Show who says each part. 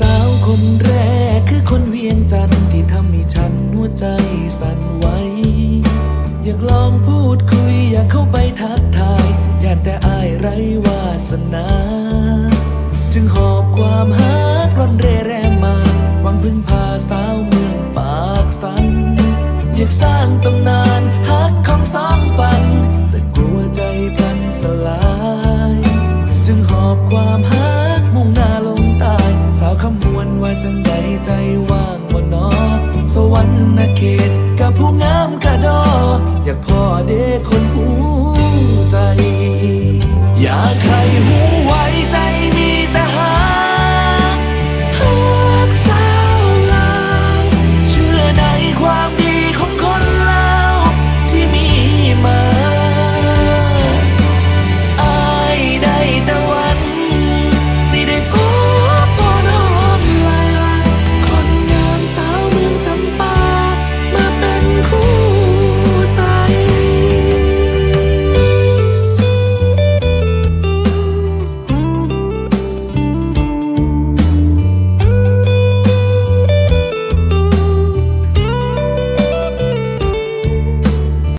Speaker 1: สาวคนแรกคือคนเวียงจันทร์ที่ทำให้ฉันหัวใจสั่นไหวอยากลองพูดคุยอยากเข้าไปทักทายอยากแต่อายไรวาสนา จึงหอบความฮักร่อนเร่แรมมาหวังพึ่งพาสาวเมืองปากสัน อยากสร้างตำนานฮักของสองฝัน แต่กลัวใจพลันสลาย จึงหอบความฮัก คำมวนว่าจังใดใจว่างบ่นอสวรรค์เขตกับผู้งาม